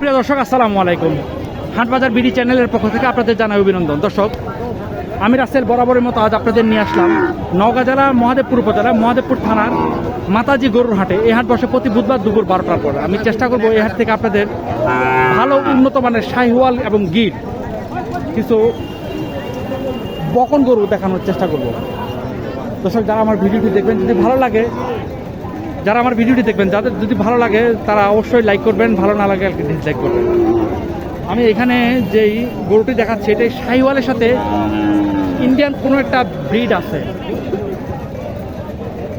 প্রিয় দর্শক, আসসালামু আলাইকুম। হাটবাজার বিডি চ্যানেলের পক্ষ থেকে আপনাদের জানাই অভিনন্দন। দর্শক, আমি রাসেল বরাবরের মতো আজ আপনাদের নিয়ে আসলাম নওগাঁ জেলা, মহাদেবপুর উপজেলা, মহাদেবপুর থানার মাতাজি গরুর হাটে। এই হাট বসে প্রতি বুধবার দুপুর বারোটার পর। আমি চেষ্টা করব এই হাট থেকে আপনাদের ভালো, উন্নত মানের শাহিওয়াল এবং গিট কিছু বকন গরু দেখানোর চেষ্টা করব। দর্শক, যারা আমার ভিডিওটি দেখবেন, যদি ভালো লাগে যারা আমার ভিডিওটি দেখবেন, যাদের যদি ভালো লাগে, তারা অবশ্যই লাইক করবেন, ভালো না লাগে আর ডিসলাইক করবেন। আমি এখানে যেই গরুটি দেখাচ্ছি এটাই শাহিওয়ালের সাথে ইন্ডিয়ান কোনো একটা ব্রিড আছে।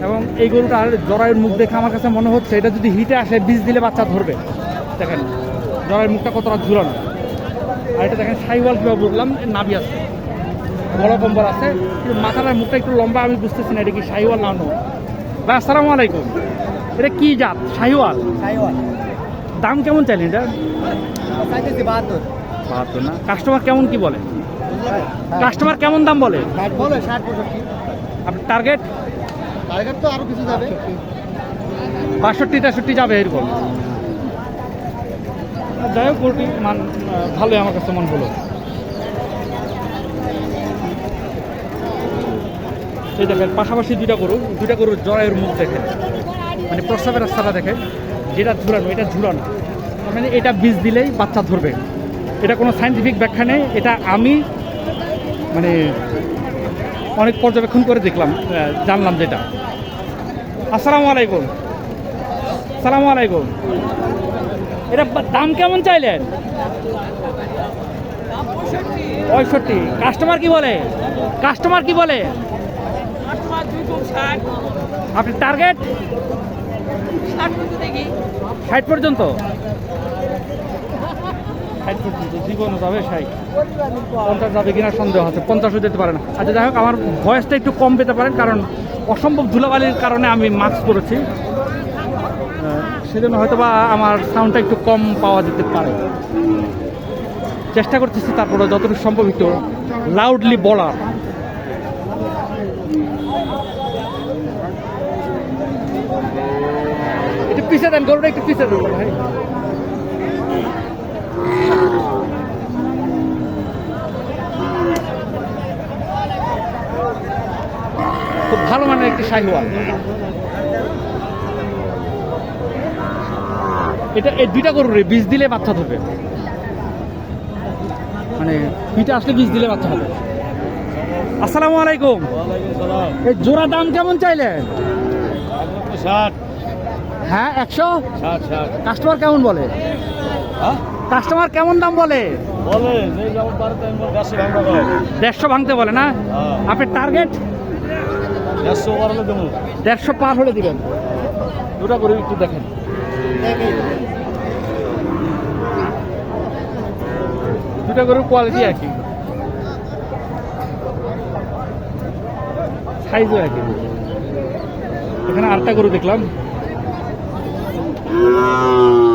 এবং এই গরুটার জরায়ুর মুখ দেখে আমার কাছে মনে হচ্ছে, এটা যদি হিটে আসে, বীজ দিলে বাচ্চা ধরবে। দেখেন, জরায়ুর মুখটা কতটা ঝুলানো। আর এটা দেখেন, শাহিওয়াল কীভাবে বুঝলাম নাভি আছে। বড় কম্বর আছে, কিন্তু মাথাটার মুখটা একটু লম্বা, আমি বুঝতেছি না, এটা কি শাহিওয়াল না ভাই আসসালামু আলাইকুম। এটা কি জাত? শাহিওয়াল? সাইওয়াল দাম কেমন চাইলেন এটা? বাহাত্তর। বাহাত্তর না? কাস্টমার কেমন কি বলে? কাস্টমার কেমন দাম বলে? বলে ষাট পঁয়ষট্টি। আপনার টার্গেট টার্গেট তো আরও কিছু যাবে। বাষট্টি তেষট্টি যাবে এরকম। যাই হোক মান ভালোই আমার কাছে মন হলো। এই দেখেন, পাশাপাশি দুইটা গরু, দুইটা গরুর জরায়ের মুখ দেখেন। মানে প্রস্রাবের রাস্তাটা দেখেন, যেটা ঝুলানো, এটা ঝুলানো। মানে এটা বীজ দিলেই বাচ্চা ধরবে। এটা কোনো সাইন্টিফিক ব্যাখ্যা নেই, এটা আমি মানে অনেক পর্যবেক্ষণ করে দেখলাম জানলাম যেটা। আসসালামু আলাইকুম। সালামু আলাইকুম। এটা দাম কেমন চাইলেন? পঁয়ষট্টি। কাস্টমার কি বলে? কাস্টমার কি বলে? আপনি টার্গেট ষাট পর্যন্ত ষাট পর্যন্ত? জীবনও যাবে ষাট। পঞ্চাশ যাবে কিনা সন্দেহ আছে পঞ্চাশও যেতে পারে না। আচ্ছা যাই হোক আমার ভয়েসটা একটু কম পেতে পারেন কারণ অসম্ভব ধুলাবালির কারণে আমি মাস্ক পরেছি। সেজন্য হয়তো বা আমার সাউন্ডটা একটু কম পাওয়া যেতে পারে। চেষ্টা করতেছি তারপরে যতটুকু সম্ভব একটু লাউডলি বলার একটু পিছিয়ে দেন গরুটা একটু পিছিয়ে দেন ভাই। খুব ভালো মানের একটি শাহিওয়াল। এটা এই দুইটা গরুর বীজ দিলে বাচ্চা ধরবে। মানে পিঠে আসলে বীজ দিলে বাচ্চা হবে। আসসালামু আলাইকুম। এই জোড়া দাম কেমন চাইলেন? ষাট। হ্যাঁ একশো? কাস্টমার কেমন বলে? হ্যাঁ? কাস্টমার কেমন দাম বলে? পারে করে দেড়শো ভাঙতে বলে না? হ্যাঁ। আপনার টার্গেট দেড়শো বাড়লে দেবো। দেড়শো পার হলে দিবেন। দুটা গরু একটু দেখেন। দুটা গরুর কোয়ালিটি একই। সাইজও একই। এখানে আটটা গরু দেখলাম। Oh.